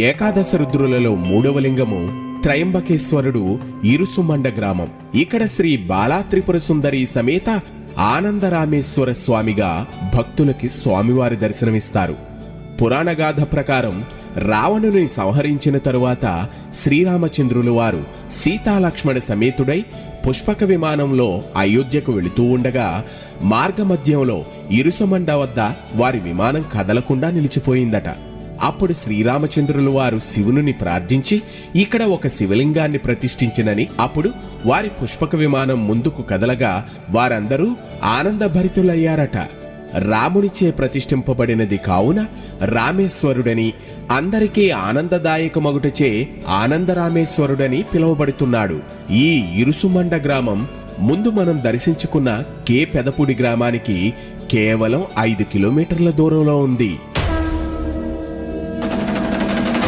ఏకాదశ రుద్రులలో మూడవ లింగము త్రయంబకేశ్వరుడు ఇరుసుమండ గ్రామం. ఇక్కడ శ్రీ బాలా త్రిపుర సుందరి సమేత ఆనందరామేశ్వర స్వామిగా భక్తులకి స్వామివారి దర్శనమిస్తారు. పురాణగాథ ప్రకారం రావణుని సంహరించిన తరువాత శ్రీరామచంద్రులు వారు సీతాలక్ష్మణ సమేతుడై పుష్పక విమానంలో అయోధ్యకు వెళుతూ ఉండగా మార్గమధ్యంలో ఇరుసమండ వద్ద వారి విమానం కదలకుండా నిలిచిపోయిందట. అప్పుడు శ్రీరామచంద్రులు వారు శివుని ప్రార్థించి ఇక్కడ ఒక శివలింగాన్ని ప్రతిష్ఠించినని. అప్పుడు వారి పుష్పక విమానం ముందుకు కదలగా వారందరూ ఆనందభరితులయ్యారట. రామునిచే ప్రతిష్ఠింపబడినది కావున రామేశ్వరుడని అందరికీ ఆనందదాయకమగుటచే ఆనందరామేశ్వరుడని పిలువబడుతున్నాడు. ఈ ఇరుసుమండ గ్రామం ముందు మనం దర్శించుకున్న కే పెదపుడి గ్రామానికి కేవలం ఐదు కిలోమీటర్ల దూరంలో ఉంది.